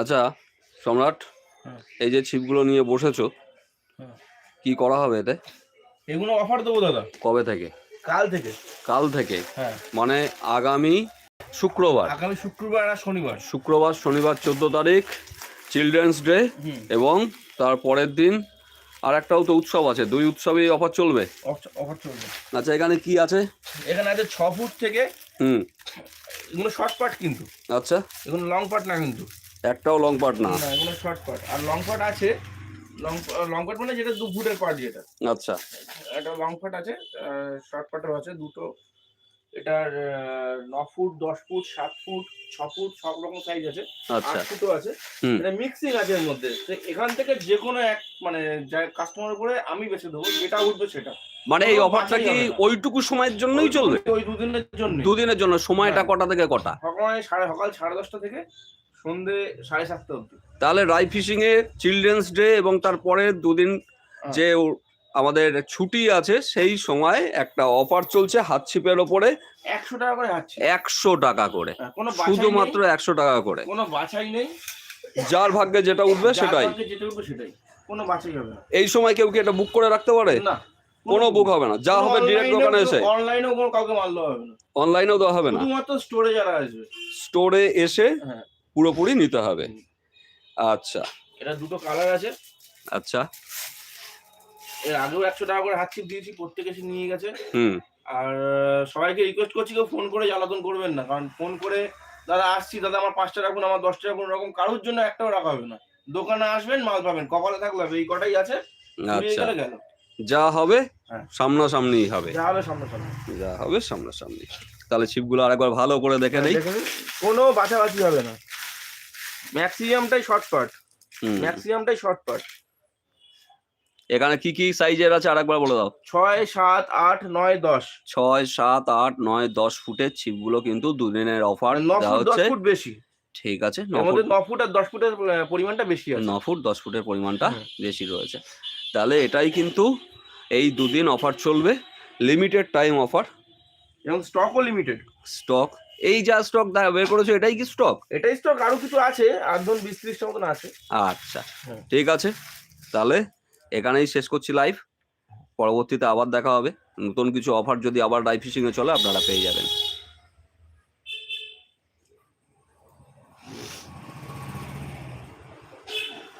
আচ্ছা সম্রাট হ্যাঁ। এই যে ছিপগুলো নিয়ে বসেছো হ্যাঁ। কি করা হবে এতে? এগুলো অফার দেবো দাদা। কবে থেকে? কাল থেকে। কাল থেকে? হ্যাঁ। মানে আগামী শুক্রবার? আগামী শুক্রবার আর শনিবার। শুক্রবার শনিবার চোদ্দ তারিখ চিলড্রেন্স ডে এবং তার পরের দিন আর একটাও তো উৎসব আছে। দুই উৎসবেই অফার চলবে? অফার চলবে। আচ্ছা এখানে কি আছে? এখানে আছে ছ ফুট থেকে হুম। এগুলো শর্ট পার্ট কিন্তু। আচ্ছা। এগুলো লং পার্ট না কিন্তু। একটাও লং পার্ট না। এগুলো শর্ট পার্ট আর লং পার্ট আছে লং লং পার্ট মানে যেটা দু ফুটের পার্ট যেটা। আচ্ছা। একটা লং পার্ট আছে শর্ট পার্টও আছে দুটো। এটার ন ফুট দশ ফুট সাত ফুট ছ ফুট সব রকম সাইজ আছে। আচ্ছা। আট ফুটও আছে। এটা মিক্সিং আছে এর মধ্যে। তো এখান থেকে যে কোনো এক মানে যা কাস্টমার উপরে আমি বেছে দেবো যেটা উঠবে সেটা। মানে এই অফারটা কি ওইটুকু সময়ের জন্যই চলবে? ওই দুদিনের জন্য দুদিনের জন্য সময়টা হ্যাঁ। কটা থেকে কটা? সকালে সাড়ে সকাল সাড়ে দশটা থেকে সন্ধে সাড়ে সাতটা অবধি। তাহলে রাই ফিশিং এ চিলড্রেন্স ডে এবং তারপরে দুদিন হ্যাঁ। যে আমাদের ছুটি আছে সেই সময় একটা অফার চলছে হাত ছিপের ওপরে। একশো টাকা করে একশো টাকা করে। শুধুমাত্র একশো টাকা করে। কোনো বাছাই নেই। যার ভাগ্যে যেটা উঠবে সেটাই। যেটা উঠবে সেটাই। কোনো বাছাই হবে না। এই সময় কেউ কি এটা বুক করে রাখতে পারে? না। কোনো বুক হবে না। যা হবে ডিরেক্ট দোকানে এসে। অনলাইনেও কোনো কাউকে হবে না। অনলাইনেও দেওয়া হবে না। শুধুমাত্র স্টোরে যারা আসবে। স্টোরে এসে হ্যাঁ। পুরোপুরি নিতে হবে। আচ্ছা। এটা দুটো কালার আছে। আচ্ছা। এর আগেও একশো টাকা করে হাত ছিপ দিয়েছি প্রত্যেকে এসে নিয়ে গেছে। হুম। আর সবাইকে রিকোয়েস্ট করছি কেউ ফোন করে জ্বালাতন করবেন না। কারণ ফোন করে দাদা আসছি দাদা আমার পাঁচটা রাখুন আমার দশটা রাখুন এরকম কারোর জন্য একটাও রাখা হবে না। দোকানে আসবেন মাল পাবেন কপালে থাকলে হবে এই কটাই আছে। আচ্ছা। গেলে। যা হবে হ্যাঁ। সামনাসামনি হবে। যা হবে সামনে সামনে যা হবে সামনাসামনি। তাহলে ছিপগুলো আরেকবার ভালো করে দেখে নেই। কোনো বাছাবাছি হবে না। ম্যাক্সিমামটাই শর্ট পার্ট হুম। ম্যাক্সিমামটাই শর্ট পার্ট এখানে কি কি সাইজের আছে? আরেকবার বলে দাও। ছয় সাত আট নয় দশ। ছয় সাত আট নয় দশ ফুটের ছিপগুলো কিন্তু দুদিনের অফার দেওয়া হচ্ছে। ফুট বেশি। ঠিক আছে ফুট ন ফুট আর দশ ফুটের পরিমাণটা বেশি আছে। ন ফুট দশ ফুটের পরিমাণটা বেশি রয়েছে। তাহলে এটাই কিন্তু এই দুদিন অফার চলবে। লিমিটেড টাইম অফার এবং স্টকও লিমিটেড স্টক এই যা স্টক বের করেছ এটাই কি স্টক এটাই স্টক আরও কিছু আছে আর ধরুন বিশ ত্রিশটা মতন আছে। আচ্ছা ঠিক আছে। তাহলে এখানেই শেষ করছি লাইভ পরবর্তীতে আবার দেখা হবে। নতুন কিছু অফার যদি আবার রাই ফিশিংয়ে এ চলে আপনারা পেয়ে যাবেন।